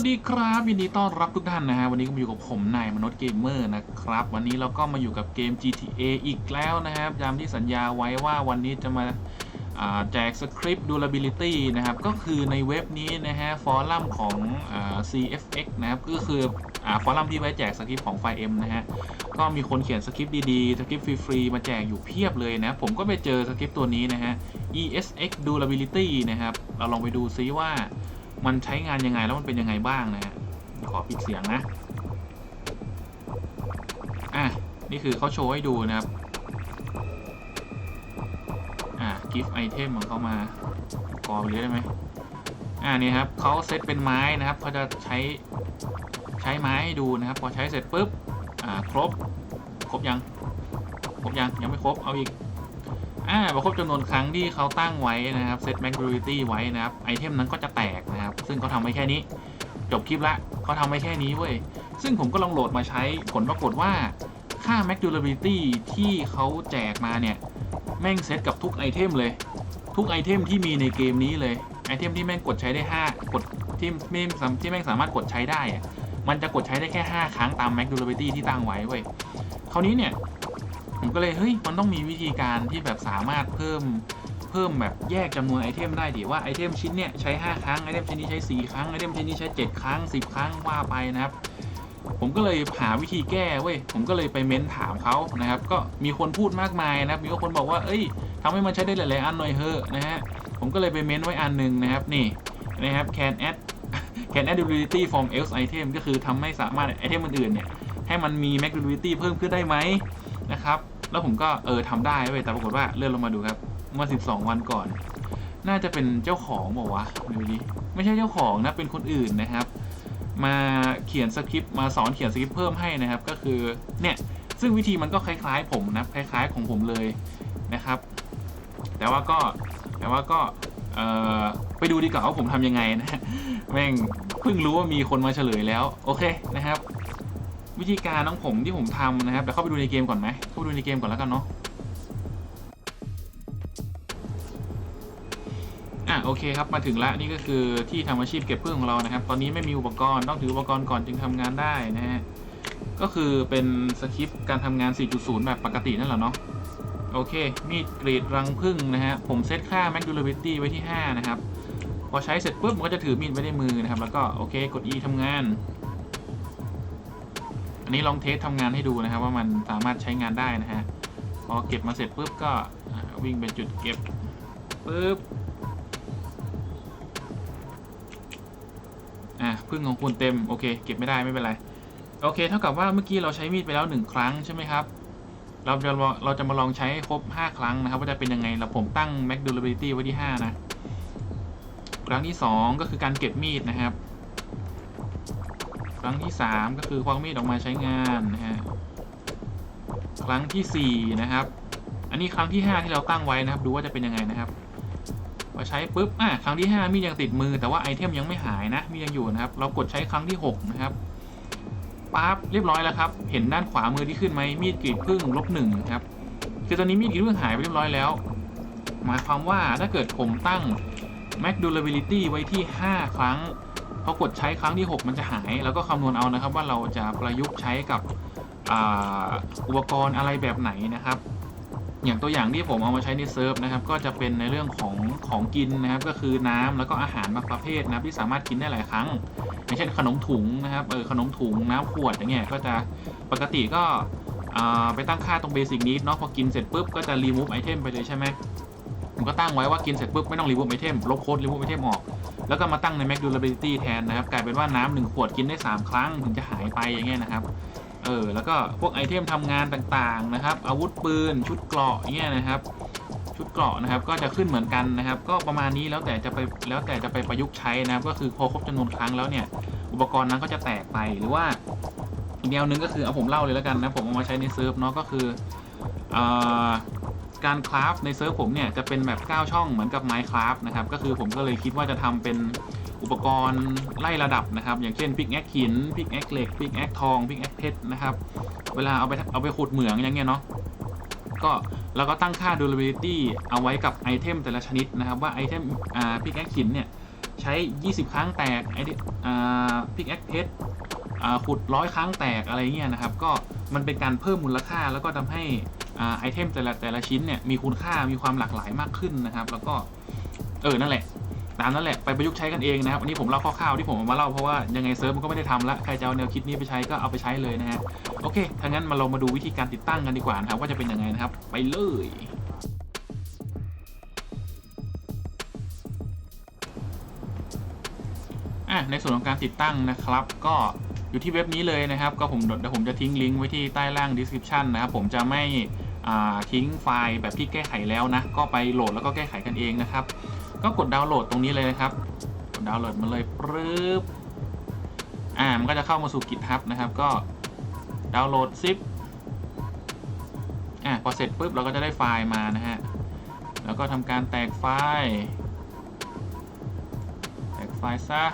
วัสดีครับยินดีต้อนรับทุกท่านนะฮะวันนี้ก็มาอยู่กับผมนายมนุษย์เกมเมอร์นะครับ วันนี้เราก็มาอยู่กับเกม GTA อีกแล้วนะครับยามที่สัญญาไว้ว่าวันนี้จะมาาแจกสคริปต์ durability นะครับ ก็คือในเว็บนี้นะฮะฟอรัมของอ CFX นะครับ ก็คืออฟอรัมที่ไว้แจกสคริปต์ของ 5M นะฮะ ก็มีคนเขียนสคริปต์ดีๆ สคริปต์ฟรีๆ มาแจกอยู่เพียบเลยนะ ผมก็ไปเจอสคริปต์ตัวนี้นะฮะ ESX durability นะครับ เราลองไปดูซิว่า มันใช้งานยังไงแล้วมันเป็นยังไงบ้างนะฮะขอปิดเสียงนะอะนี่คือเขาโชว์ให้ดูนะครับอะ gift item ของเขามากรอไปเลยได้ไหมอ่านี่ครับเขาเซตเป็นไม้นะครับเขาจะใช้ใช้ไม้ให้ดูนะครับ พอใช้เสร็จปุ๊บอ่าครบ ครบยัง ครบยัง ยังไม่ครบเอาอีก อ่าพอครบจำนวนครั้งที่เขาตั้งไว้นะครับเซต max durability ไว้นะครับไอเทมนั้นก็จะแตกนะครับ ซึ่งเขาทำไว้แค่นี้ จบคลิปละเขาทำไว้แค่นี้เว้ย ซึ่งผมก็ลองโหลดมาใช้ผลปรากฏว่าค่า max durability ที่เขาแจกมาเนี่ย แม่งเซตกับทุกไอเทมเลย ทุกไอเทมที่มีในเกมนี้เลย ไอเทมที่แม่งกดใช้ได้ 5 กดที่แม่งที่แม่งสามารถกดใช้ได้ มันจะกดใช้ได้แค่ 5 ครั้งตาม max durability ที่ตั้งไว้เว้ยคราวนี้เนี่ย ผมก็เลยเฮ้ยมันต้องมีวิธีการที่แบบสามารถเพิ่มเพิ่มแบบแยกจำนวนไอเทมได้ดิว่าไอเทมชิ้นเนี้ยใช้ 5 ครั้งไอเทมชิ้นนี้ใช้ 4 ครั้งไอเทมชิ้นนี้ใช้ 7 ครั้ง 10 ครั้งว่าไปนะครับ ผมก็เลยหาวิธีแก้เว้ยผมก็เลยไปเม้นถามเขานะครับ ก็มีคนพูดมากมายนะครับมีคนบอกว่า เอ้ยทำให้มันใช้ได้หลายๆอันหน่อยเถอะนะฮะผมก็เลยไปเม้นไว้อันหนึ่งนะครับนี่นะครับ can add can add durability from else item ก็คือทำให้สามารถไอเทมอื่นๆเนี่ยให้มันมี max durability เพิ่มขึ้นได้ไหม นะครับ แล้วผมก็เออทำได้เว้ยแต่ปรากฏว่าเลื่อนลงมาดูครับเมื่อ 12 วันก่อน น่าจะเป็นเจ้าของบอกว่าวะดูดิไม่ใช่เจ้าของนะเป็นคนอื่นนะครับ มาเขียนสคริปต์มาสอนเขียนสคริปต์เพิ่มให้นะครับ ก็คือเนี่ยซึ่งวิธีมันก็คล้าย ๆ ผมนะคล้าย ๆ ของผมเลยนะครับ แต่ว่าก็แต่ว่าก็เออไปดูดีกว่าว่าผมทำยังไงนะแม่งเพิ่งรู้ว่ามีคนมาเฉลยแล้ว โอเคนะครับ วิธีการของผมที่ผมทำนะครับเดี๋ยวเข้าไปดูในเกมก่อนไหมเข้าไปดูในเกมก่อนแล้วกันเนาะอะโอเคครับมาถึงล้วนี่ก็คือที่ทำอาชีพเก็บพึ่งของเรานะครับ ตอนนี้ไม่มีอุปกรณ์ต้องถืออุปกรณ์ก่อนจึงทำงานได้นะฮะก็คือเป็นสคริปต์การทำงาน 4.0 แบบปกตินั่นแหละเนาะโอเค มีดกรีดรังพึ่งนะฮะผมเซตค่า max durability ไว้ที่ 5 นะครับ พอใช้เสร็จปุ๊บมันก็จะถือมีดไว้ในมือนะครับ แล้วก็โอเค กด E ทำงาน อันนี้ลองเทสทำงานให้ดูนะครับว่ามันสามารถใช้งานได้นะฮะพอเก็บมาเสร็จปุ๊บก็วิ่งไปจุดเก็บปุ๊บอะพึ่งของคุณเต็มโอเค เก็บไม่ได้ไม่เป็นไรโอเค เท่ากับว่าเมื่อกี้เราใช้มีดไปแล้วหนึ่งครั้งใช่ไหมครับ เราจะมาเราจะมาลองใช้ครบ 5 ครั้งนะครับ ว่าจะเป็นยังไงเราผมตั้ง max durability ไว้ที่ 5 นะ ครั้งที่ 2 ก็คือการเก็บมีดนะครับ ครั้งที่ 3 ก็คือควักมีดออกมาใช้งานนะฮะครั้งทีสี่4นะครับ อันนี้ครั้งที่ 5 ที่เราตั้งไว้นะครับดูว่าจะเป็นยังไงนะครับพอใช้ปุ๊บอะครั้งที่ 5 มีดยังติดมือ แต่ว่าไอเทมยังไม่หายนะมีดยังอยู่นะครับ เรากดใช้ครั้งที่ 6 นะครับปั๊บเรียบร้อยแล้วครับ เห็นด้านขวามือที่ขึ้นไหมมีดกรีดพึ่งลบหนึ่งครับคือตอนนี้มีดกรีดพึ่งหายไปเรียบร้อยแล้ว หมายความว่าถ้าเกิดผมตั้ง max durability ไว้ที่ 5 ครั้ง พอกดใช้ครั้งที่ 6 มันจะหาย แล้วก็คำนวณเอานะครับว่าเราจะประยุกต์ใช้กับอ,อุปกรณ์อะไรแบบไหนนะครับ อย่างตัวอย่างที่ผมเอามาใช้ในเซิร์ฟนะครับก็จะเป็นในเรื่องของของกินนะครับ ก็คือน้ำแล้วก็อาหารบางประเภทนะครับที่สามารถกินได้หลายครั้ง อย่างเช่นขนมถุงนะครับเออขนมถุงน้ำขวดอย่างเงี้ยก็จะปกติก็ไปตั้งค่าตรงเบสิกนี้เนาะพอกินเสร็จปุ๊บก็จะรีมูฟไอเทมไปเลยใช่ไหมผมก็ตั้งไว้ว่ากินเสร็จปุ๊บไม่ต้องรีมูฟไอเทมลบโค้ดรีมูฟไอเทมออก แล้วก็มาตั้งใน max durability แทนนะครับ กลายเป็นว่าน้ำหนึ่งขวดกินได้ 3 ครั้งถึงจะหายไปอย่างเงี้ยนะครับ เออ แล้วก็พวกไอเทมทำงานต่างๆนะครับ อาวุธปืน ชุดเกราะเงี้ยนะครับ ชุดเกราะนะครับ ก็จะขึ้นเหมือนกันนะครับ ก็ประมาณนี้แล้วแต่จะไปแล้วแต่จะไปประยุกต์ใช้นะครับ ก็คือพอครบจำนวนครั้งแล้วเนี่ย อุปกรณ์นั้นก็จะแตกไป หรือว่าอีกแนวหนึงก็คือเอาผมเล่าเลยแล้วกันนะ ผมเอามาใช้ในเซิร์ฟเนาะ ก็คืออ่า การคราฟในเซิร์ฟผมเนี่ยจะเป็นแบบ9ช่องเหมือนกับ Minecraft นะครับก็คือผมก็เลยคิดว่าจะทำเป็นอุปกรณ์ไล่ระดับนะครับ อย่างเช่นพิกแอคหินพิกแอคเหล็กพิกแอคทองพิกแอคเพชรนะครับ เวลาเอาไปเอาไปขุดเหมืองอย่างเงี้ยเนาะก็เราก็ตั้งค่า durability เอาไว้กับไอเทมแต่ละชนิดนะครับ ว่าไอเทมอ่าพิกแอคหินเนี่ยใช้ 20 ครั้งแตกไอ้พิกแอคเพชรขุดร้อยครั้งแตกอะไรเงี้ยนะครับ ก็มันเป็นการเพิ่มมูลค่าแล้วก็ทำให้ ไอเทมแต่ละแต่ละชิ้นเนี่ยมีคุณค่ามีความหลากหลายมากขึ้นนะครับ แล้วก็เออนั่นแหละตามนั่นแหละไปประยุกต์ใช้กันเองนะครับอันนี้ผมเล่าคร่าวๆที่ผมมาเล่าเพราะว่ายังไงเซิร์ฟมันก็ไม่ได้ทำละใครจะเอาแนวคิดนี้ไปใช้ก็เอาไปใช้เลยนะฮะโอเคถ้างั้นมาเรามาดูวิธีการติดตั้งกันดีกว่านะครับว่าจะเป็นยังไงนะครับ ไปเลยอะในส่วนของการติดตั้งนะครับ ก็อยู่ที่เว็บนี้เลยนะครับ ก็ผมเดี๋ยวผมจะทิ้งลิงก์ไว้ที่ใต้ล่าง description นะครับผมจะไม่ ทิ้งไฟล์แบบที่แก้ไขแล้วนะ ก็ไปโหลดแล้วก็แก้ไขกันเองนะครับ ก็กดดาวน์โหลดตรงนี้เลยนะครับกดดาวน์โหลดมาเลยปึ๊บอ่ามันก็จะเข้ามาสู่ GitHub นะครับ ก็ดาวน์โหลดซิปอะพอเสร็จปุ๊บเราก็จะได้ไฟล์มานะฮะแล้วก็ทำการแตกไฟล์แตกไฟล์ซะ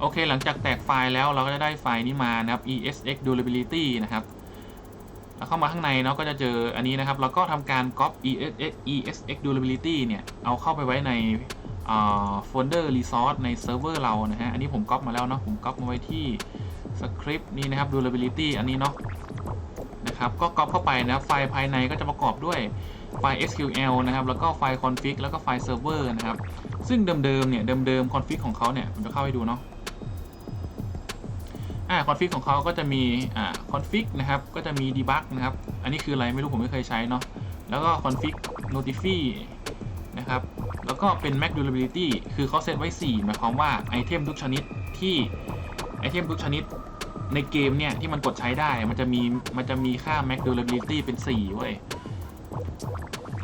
โอเค หลังจากแตกไฟล์แล้วเราก็จะได้ไฟล์นี้มานะครับ esx durability นะครับ แล้วเข้ามาข้างในเนาะก็จะเจออันนี้นะครับ แล้วก็ทำการ copy esx esx durability เนี่ยเอาเข้าไปไว้ในโฟลเดอร์ resource ในเซิร์ฟเวอร์เรานะฮะ อันนี้ผมก๊อปมาแล้วเนาะ ผมก๊อปมาไว้ที่สคริปต์นี่นะครับ durability อันนี้เนาะนะครับ ก็ก๊อปเข้าไปนะไฟล์ภายในก็จะประกอบด้วยไฟล์ SQL นะครับ แล้วก็ไฟล์ config แล้วก็ไฟล์ server นะครับ ซึ่งเดิมๆเนี่ย เดิมๆ config ของเขาเนี่ย ผมจะเข้าให้ดูเนาะ อ่า config ของเขาก็จะมีอ่า config นะครับก็จะมี debug นะครับอันนี้คืออะไรไม่รู้ผมไม่เคยใช้เนาะแล้วก็ config notify นะครับแล้วก็เป็น max durability คือเขาเซตไว้ 4 หมายความว่าไอเทมทุกชนิดที่ไอเทมทุกชนิดในเกมเนี่ย ที่มันกดใช้ได้มันจะมีมันจะมีค่า max durability เป็น 4 เว้ย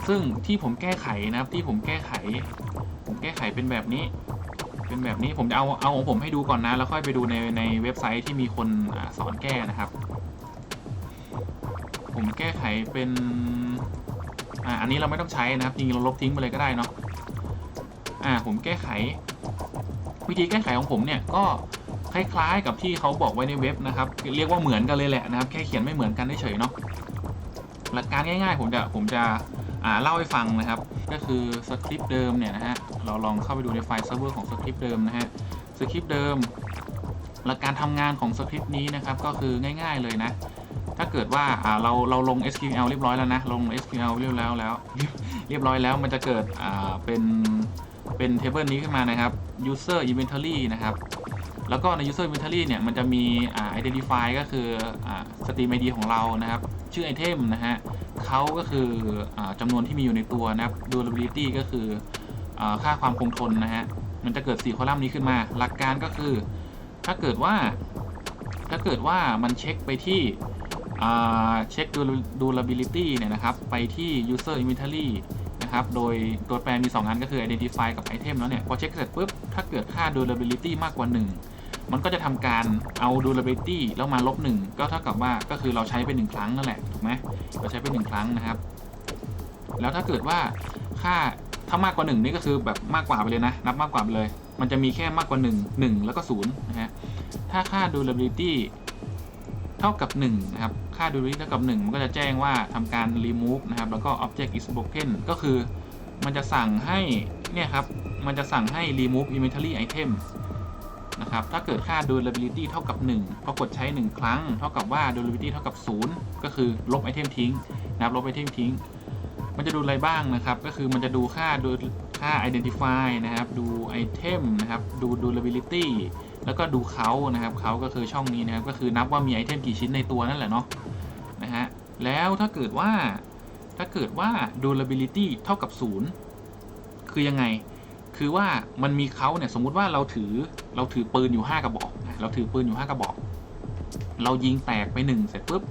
ซึ่งที่ผมแก้ไขนะครับที่ผมแก้ไข ผมแก้ไขเป็นแบบนี้ เป็นแบบนี้ผมจะเอาเอาของผมให้ดูก่อนนะ แล้วค่อยไปดูในในเว็บไซต์ที่มีคนอสอนแก้นะครับ ผมแก้ไขเป็นอ่าอันนี้เราไม่ต้องใช้นะครับจริงเราลบทิ้งไปเลยก็ได้เนาะอ่าผมแก้ไข วิธีแก้ไขของผมเนี่ยก็คล้ายๆกับที่เขาบอกไว้ในเว็บนะครับ เรียกว่าเหมือนกันเลยแหละนะครับ แค่เขียนไม่เหมือนกันเฉยๆเนาะหลักการง่ายๆ ผมจะผมจะอ่าเล่าให้ฟังนะครับ ก็คือสคริปต์เดิมเนี่ยนะฮะ เราลองเข้าไปดูในไฟล์เซิร์ฟเวอร์ของสคริปต์เดิมนะฮะสคริปต์เดิม หลักการทำงานของสคริปต์นี้นะครับก็คือง่าย ๆเลยนะ ถ้าเกิดว่าเราเราลง SQL เรียบร้อยแล้วนะ ลง SQL เรียบร้อยแล้วเรียบร้อยแล้วมันจะเกิดเป็นเป็นเทเบิลนี้ขึ้นมานะครับ user inventory นะครับ แล้วก็ใน user inventory เนี่ย มันจะมี identify ก็คือ stream ID ของเรานะครับ ชื่อไอเทมนะฮะเขาก็คืออจำนวนที่มีอยู่ในตัวนะครับ durability ก็คือ ค่าความคงทนนะฮะ มันจะเกิด 4 คอลัมน์นี้ขึ้นมา หลักการก็คือ ถ้าเกิดว่า ถ้าเกิดว่ามันเช็คไปที่เช็ค durability เนี่ยนะครับ ไปที่ user inventory นะครับ โดยตัวแปรมี 2 อันก็คือ identify กับ item แล้วเนี่ย พอเช็คเสร็จปุ๊บ ถ้าเกิดค่า durability มากกว่า 1 มันก็จะทำการเอา durability แล้วมาลบ 1 ก็เท่ากับว่าก็คือเราใช้ไป 1 ครั้งนั่นแหละ ถูกไหมเราใช้ไป 1 ครั้งนะครับ แล้วถ้าเกิดว่าค่า ถ้ามากกว่า 1 นี่ก็คือแบบมากกว่าไปเลยนะ นับมากกว่าไปเลย มันจะมีแค่มากกว่า 1 1 แล้วก็0นะฮะถ้าค่า durability เท่ากับ1นะครับค่า durability เท่ากับ 1 มันก็จะแจ้งว่าทำการ remove นะครับ แล้วก็ object is broken ก็คือมันจะสั่งให้เนี่ยครับ มันจะสั่งให้ remove inventory item นะครับ ถ้าเกิดค่า durability เท่ากับ 1 พอกดใช้ 1 ครั้ง เท่ากับว่า durability เท่ากับ 0 ก็คือลบไอเทมทิ้งนะครับ ลบไอเทมทิ้ง มันจะดูอะไรบ้างนะครับ ก็คือมันจะดูค่าดูค่า identify นะครับ ดูไอเทมนะครับ ดู durability แล้วก็ดูเขานะครับเขาก็คือช่องนี้นะครับ ก็คือนับว่ามีไอเทมกี่ชิ้นในตัวนั่นแหละเนาะนะฮะแล้วถ้าเกิดว่าถ้าเกิดว่า durability เท่ากับ 0 คือยังไง คือว่ามันมีเขาเนี่ยสมมุติว่าเราถือเราถือปืนอยู่ 5 กระบอกนะเราถือปืนอยู่ 5 กระบอก เรายิงแตกไป 1 เสร็จปุ๊บ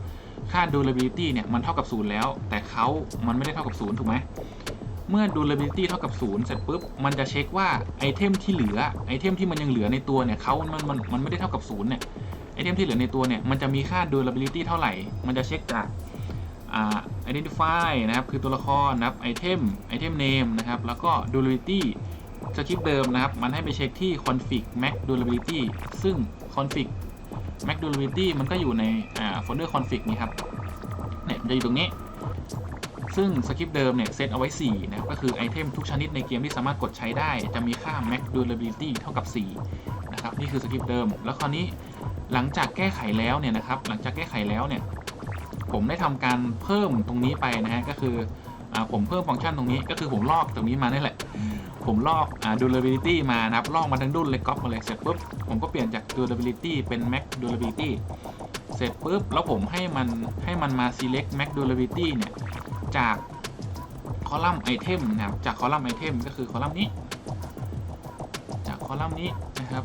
ค่า durability เนี่ยมันเท่ากับ0แล้ว แต่เขามันไม่ได้เท่ากับ0ถูกไหมเมื่อ durability เท่ากับ0เสร็จปุ๊บมันจะเช็คว่าไอเทมที่เหลือไอเทมที่มันยังเหลือในตัวเนี่ยเขามันมันมันไม่ได้เท่ากับ0เนี่ยไอเทมที่เหลือในตัวเนี่ยมันจะมีค่า durability เท่าไหร่ มันจะเช็คจากอ่า identify นะครับ คือตัวละครนะครับไอเทมไอเทม name นะครับ แล้วก็ durability สคริปต์เดิมนะครับ มันให้ไปเช็คที่ config max durability ซึ่ง config max durability มันก็อยู่ในอ่า folder config นี่ครับเนี่ยจะอยู่ตรงนี้ ซึ่งสคริปต์เดิมเนี่ยเซตเอาไว้ 4 นะครับก็คือไอเทมทุกชนิดในเกมที่สามารถกดใช้ได้ จะมีค่า max durability เท่ากับ 4 นะครับ นี่คือสคริปต์เดิม แล้วคราวนี้หลังจากแก้ไขแล้วเนี่ยนะครับ หลังจากแก้ไขแล้วเนี่ย ผมได้ทำการเพิ่มตรงนี้ไปนะฮะ ก็คืออผมเพิ่มฟังก์ชันตรงนี้ ก็คือผมลอกตรงนี้มานี่แหละ ผมลอก อ่า durability มานะครับ ลอกมาทั้งดุนเลยก๊อปมาเลยเสร็จปุ๊บ ผมก็เปลี่ยนจาก durability เป็น max durability เสร็จปุ๊บ แล้วผมให้มันให้มันมา select max durability เนี่ย จากคอลัมน์ไอเทมนะครับ จากคอลัมน์ไอเทมก็คือคอลัมน์นี้ จากคอลัมน์นี้นะครับ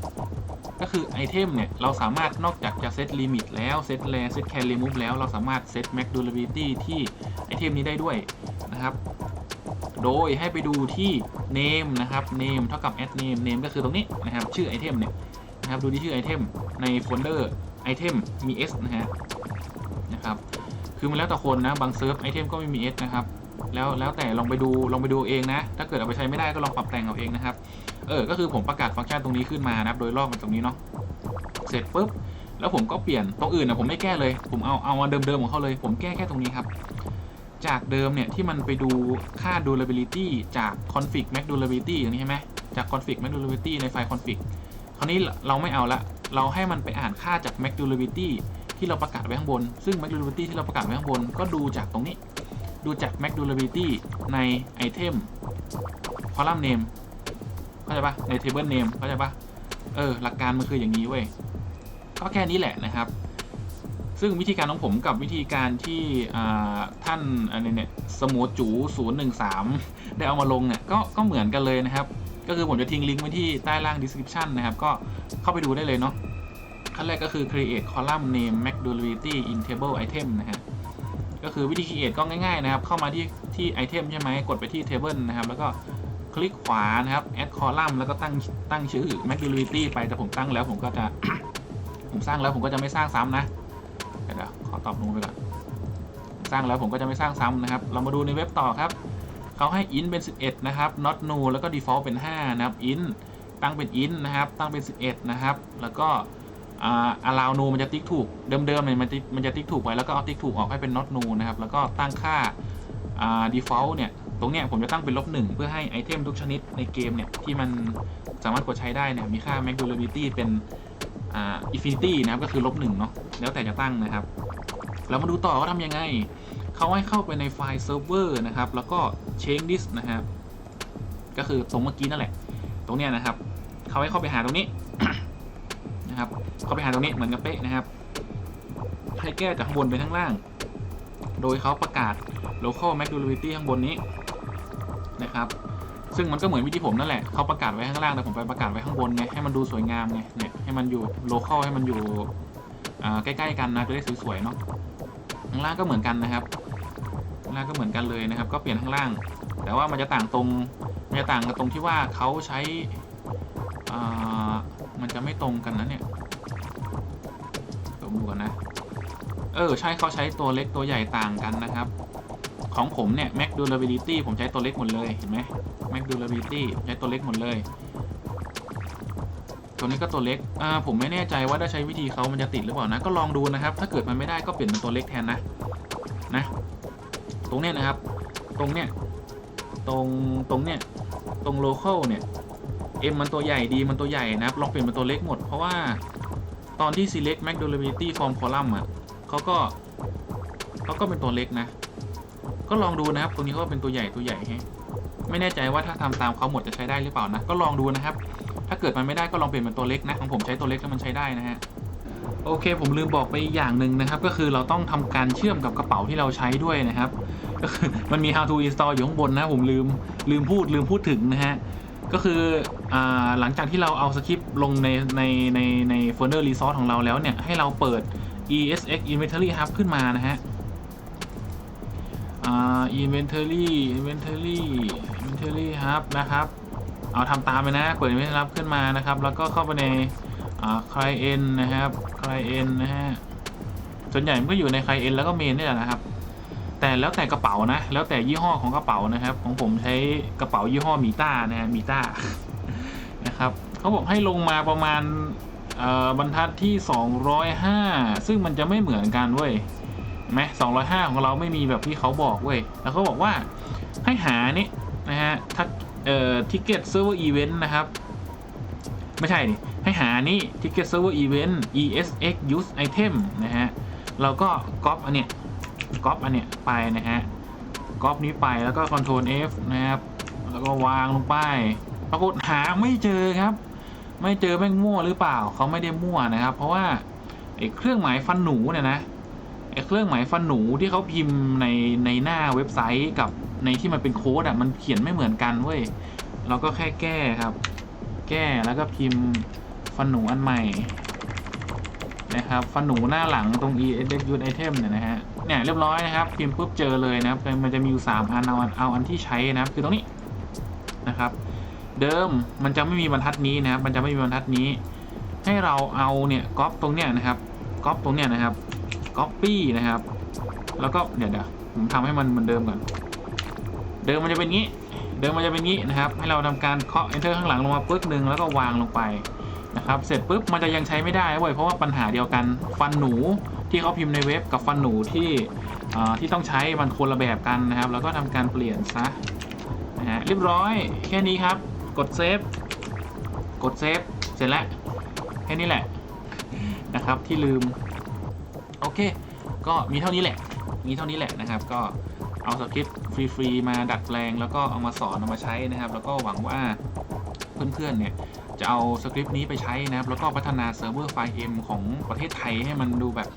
ก็คือไอเทมเนี่ย เราสามารถนอกจากจะเซตลิมิตแล้วเซตแลเซตแคร์รีมูฟแล้วเราสามารถเซตแม็กดูล b i l i t y ที่ไอเทมนี้ได้ด้วยนะครับ โดยให้ไปดูที่ name นะครับ name เท่ากับ add name name ก็คือตรงนี้นะครับ ชื่อไอเทมเนี่ยนะครับ ดูที่ชื่อไอเทมในโฟลเดอร์ไอเทมมี s นะฮะนะครับ คือมันแล้วแต่คนนะ บางเซิร์ฟไอเทมก็ไม่มี s นะครับ แล้วแล้วแต่ลองไปดูลองไปดูเองนะ ถ้าเกิดเอาไปใช้ไม่ได้ก็ลองปรับแต่งเอาเองนะครับ เออ ก็คือผมประกาศฟังก์ชันตรงนี้ขึ้นมานะครับ โดยรอบมันตรงนี้เนาะ เสร็จปุ๊บ แล้วผมก็เปลี่ยน ตรงอื่นนะผมไม่แก้เลย ผมเอาเอามาเดิมๆของเขาเลย ผมแก้แค่ตรงนี้ครับ จากเดิมเนี่ย ที่มันไปดูค่า durability จาก config max durability อย่างนี้ใช่ไหมจาก config max durability ในไฟล์ config คราวนี้เราไม่เอาละ เราให้มันไปอ่านค่าจาก max durability ที่เราประกาศไว้ข้างบน ซึ่ง max durability ที่เราประกาศไว้ข้างบน ก็ดูจากตรงนี้ ดูจาก max durability ใน item column name เข้าใจปะใน table name เข้าใจปะเออ หลักการมันคืออย่างนี้เว้ย ก็แค่นี้แหละนะครับ ซึ่งวิธีการของผมกับวิธีการที่อ่าท่านอะไรเนี่ยสมูจู013ได้เอามาลงเนี่ยก็ก็เหมือนกันเลยนะครับ ก็คือผมจะทิ้งลิงก์ไว้ที่ใต้ล่าง description นะครับ ก็เข้าไปดูได้เลยเนาะขั้นแรกก็คือ create column name max durability in table item นะฮะก็คือวิธี create ก็ง่ายๆนะครับ เข้ามาที่ที่ item ใช่ไหมกดไปที่ table นะครับ แล้วก็คลิกขวานะครับ add column แล้วก็ตั้งตั้งชื่อ max durability ไปแต่ผมตั้งแล้วผมก็จะผมสร้างแล้วผมก็จะไม่สร้างซ้ำนะ ตอบนูไปก่อนสร้างแล้วผมก็จะไม่สร้างซ้ำนะครับ เรามาดูในเว็บต่อครับ เขาให้ int เป็น 11 นะครับ not new แล้วก็ default เป็น 5 นะครับ int ตั้งเป็น int นะครับ ตั้งเป็น 11 นะครับ แล้วก็อา allow new มันจะติ๊กถูกเดิมๆเนี่ยมันมันจะติ๊กถูกไว้แล้วก็เอาติ๊กถูกออกให้เป็น not new นะครับ แล้วก็ตั้งค่าอ่า default เนี่ยตรงเนี้ยผมจะตั้งเป็นลบหนึ่งเพื่อให้ไอเทมทุกชนิดในเกมเนี่ยที่มันสามารถกดใช้ได้เนี่ยมีค่า max durability เป็นอ่า infinity นะครับก็คือลบหนึ่งเนาะแล้วแต่จะตั้งนะครับ เรามาดูต่อว่าทำยังไง เขาให้เข้าไปในไฟล์เซิร์ฟเวอร์นะครับ แล้วก็ change this นะครับ ก็คือตรงเมื่อกี้นั่นแหละ ตรงเนี้ยนะครับ เขาให้เข้าไปหาตรงนี้นะครับ เข้าไปหาตรงนี้เหมือนกับเป๊ะนะครับ ให้แก้จากข้างบนไปข้างล่าง โดยเขาประกาศ local max durability ข้างบนนี้นะครับ ซึ่งมันก็เหมือนวิธีผมนั่นแหละ เขาประกาศไว้ข้างล่างแต่ผมไปประกาศไว้ข้างบนไง ให้มันดูสวยงามไง เนี่ย ให้มันอยู่ local ให้มันอยู่ใกล้ ๆ กันนะจะได้สวยๆเนาะ ข้างล่างก็เหมือนกันนะครับข้างล่างก็เหมือนกันเลยนะครับ ก็เปลี่ยนข้างล่าง แต่ว่ามันจะต่างตรงมันจะต่างกันตรงที่ว่าเขาใช้มันจะไม่ตรงกันนะเนี่ยผมดูก่อนนะ เออใช่เขาใช้ตัวเล็กตัวใหญ่ต่างกันนะครับ ของผมเนี่ย max durability ผมใช้ตัวเล็กหมดเลยเห็นไหม max durability ใช้ตัวเล็กหมดเลย ตัวนี้ก็ตัวเล็กอ่าผมไม่แน่ใจว่าถ้าใช้วิธีเขามันจะติดหรือเปล่านะ ก็ลองดูนะครับ ถ้าเกิดมันไม่ได้ก็เปลี่ยนเป็นตัวเล็กแทนนะ นะ ตรงเนี้ยนะครับ ตรงเนี้ย ตรงตรงเนี้ย ตรง local เนี่ย M มันตัวใหญ่ดีมันตัวใหญ่นะครับ ลองเปลี่ยนเป็นตัวเล็กหมด เพราะว่าตอนที่ select max durability from column อะเขาก็เขาก็เป็นตัวเล็กนะ ก็ลองดูนะครับ ตรงนี้เขาก็เป็นตัวใหญ่ตัวใหญ่ฮะไม่แน่ใจว่าถ้าทำตามเขาหมดจะใช้ได้หรือเปล่านะ ก็ลองดูนะครับ ถ้าเกิดมันไม่ได้ก็ลองเปลี่ยนเป็นตัวเล็กนะของผมใช้ตัวเล็กแล้วมันใช้ได้นะฮะโอเค ผมลืมบอกไปอีกอย่างหนึ่งนะครับ ก็คือเราต้องทำการเชื่อมกับกระเป๋าที่เราใช้ด้วยนะครับก็คือมันมี how to install อยู่ข้างบนนะผมลืมลืมพูดลืมพูดถึงนะฮะก็คืออหลังจากที่เราเอาสคริปต์ลงในในในในโฟลเดอร์ resource ของเราแล้วเนี่ย ให้เราเปิด ESX inventory hub ขึ้นมานะฮะอ่า inventory inventory inventory hub นะครับ เอาทำตามไปนะ เปิด inventory hub ขึ้นมานะครับ แล้วก็เข้าไปในอ่า client นะครับ client นนะฮะส่วนใหญ่มันก็อยู่ใน client แล้วก็ main นี่แหละนะครับ แต่แล้วแต่กระเป๋านะ แล้วแต่ยี่ห้อของกระเป๋านะครับ ของผมใช้กระเป๋ายี่ห้อมีต้านะฮะมีต้านะครับเขาบอกให้ลงมาประมาณบรรทัดที่ 205 ซึ่งมันจะไม่เหมือนกันเว้ยไหม205ของเราไม่มีแบบที่เขาบอกเว้ย แล้วเขาบอกว่าให้หานี่นะฮะทัก เอ่อ ticket server event นต์นะครับ ไม่ใช่ดิให้หานี่ ticket server event esx use item นะฮะ เราก็ก๊อปอันเนี้ยก๊อปอันเนี้ยไปนะฮะก๊อปนี้ไปแล้วก็ Ctrl F นะครับ แล้วก็วางลงไป ปรากฏหาไม่เจอครับ ไม่เจอแม่งมั่วหรือเปล่าเขาไม่ได้มั่วนะครับ เพราะว่าไอ้เครื่องหมายฟันหนูเนี่ยนะไอ้เครื่องหมายฟันหนูที่เขาพิมพ์ในในหน้าเว็บไซต์กับ ในที่มันเป็นโค้ดอะมันเขียนไม่เหมือนกันเว้ยเราก็แค่แก้ครับ แก้แล้วก็พิมพ์ฟันหนูอันใหม่นะครับฟันหนูหน้าหลังตรง e s u item เนี่ยนะฮะเนี่ยเรียบร้อยนะครับ พิมพ์ปุ๊บเจอเลยนะครับมันจะมีอยู่สามอันเอาอันเอาอันที่ใช้นะครับคือตรงนี้นะครับ เดิมมันจะไม่มีบรรทัดนี้นะครับมันจะไม่มีบรรทัดนี้ ให้เราเอาเนี่ยก๊อปตรงเนี้ยนะครับก๊อปตรงเนี้ยนะครับก๊อปปี้นะครับ แล้วก็เดี๋ยวเดี๋ยวผมทำให้มันเหมือนเดิมก่อน เดิมมันจะเป็นงี้ เดิมมันจะเป็นงี้นะครับ ให้เราทำการเคาะ enter ข้างหลังลงมาปึ๊กหนึ่งแล้วก็วางลงไปนะครับ เสร็จปุ๊บมันจะยังใช้ไม่ได้เว้ยเพราะว่าปัญหาเดียวกันฟันหนูที่เขาพิมพ์ในเว็บกับฟันหนูที่ที่ต้องใช้มันคนละแบบกันนะครับ แล้วก็ทำการเปลี่ยนซะนะฮะเรียบร้อยแค่นี้ครับ กดเซฟกดเซฟเสร็จแล้วแค่นี้แหละนะครับที่ลืม โอเค ก็มีเท่านี้แหละ มีเท่านี้แหละนะครับ ก็เอาสคริปต์ ฟรีๆมาดัดแปลง แล้วก็เอามาสอนเอามาใช้นะครับ แล้วก็หวังว่าเพื่อนๆเนี่ยจะเอาสคริปต์นี้ไปใช้นะครับ แล้วก็พัฒนาเซิร์ฟเวอร์ไฟล์ M ของประเทศไทยให้มันดูแบบ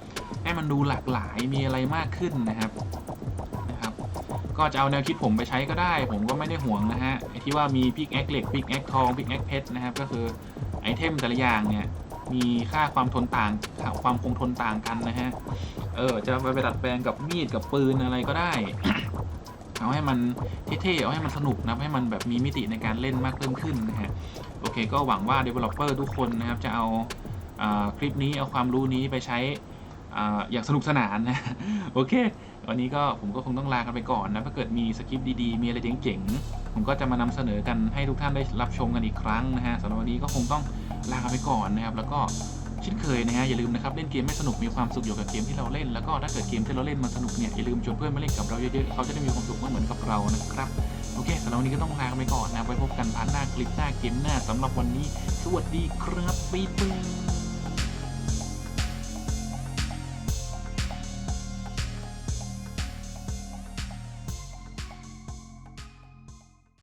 ให้มันดูหลากหลายมีอะไรมากขึ้นนะครับนะครับ ก็จะเอาแนวคิดผมไปใช้ก็ได้ ผมก็ไม่ได้ห่วงนะฮะไอที่ว่ามีพิกแอคเหล็กพิกแอคทองพิกแอคเพชรนะครับ ก็คือไอเทมแต่ละอย่างเนี่ยมีค่าความทนต่างความคงทนต่างกันนะฮะ เออ จะไปไปดัดแปลงกับมีดกับปืนอะไรก็ได้ เอาให้มันเท่ๆ เอาให้มันสนุกนะให้มันแบบมีมิติในการเล่นมากเพิ่มขึ้นนะฮะ โอเค ก็หวังว่า Developer ทุกคนนะครับ จะเอาคลิปนี้เอาความรู้นี้ไปใช้ออย่างสนุกสนานนะ โอเค วันนี้ก็ผมก็คงต้องลากันไปก่อนนะ ถ้าเกิดมีสคริปต์ดีๆ มีอะไรเจ๋งๆ ผมก็จะมานำเสนอกันให้ทุกท่านได้รับชมกันอีกครั้งนะฮะสำหรับวันนี้ก็คงต้องลากันไปก่อนนะครับ แล้วก็ เช่นเคยนะฮะอย่าลืมนะครับเล่นเกมไม่สนุกมีความสุขอยู่กับเกมที่เราเล่นแล้วก็ถ้าเกิดเกมที่เราเล่นมันสนุกเนี่ยอย่าลืมชวนเพื่อนมาเล่นกับเราเยอะๆเขาจะได้มีความสุขเหมือนกับเรานะครับโอเคสำหรับวันนี้ก็ต้องลาไปก่อนนะไว้พบกันพาร์ทหน้าคลิปหน้าเกมหน้าสำหรับวันนี้ สวัสดีครับบ๊ายบาย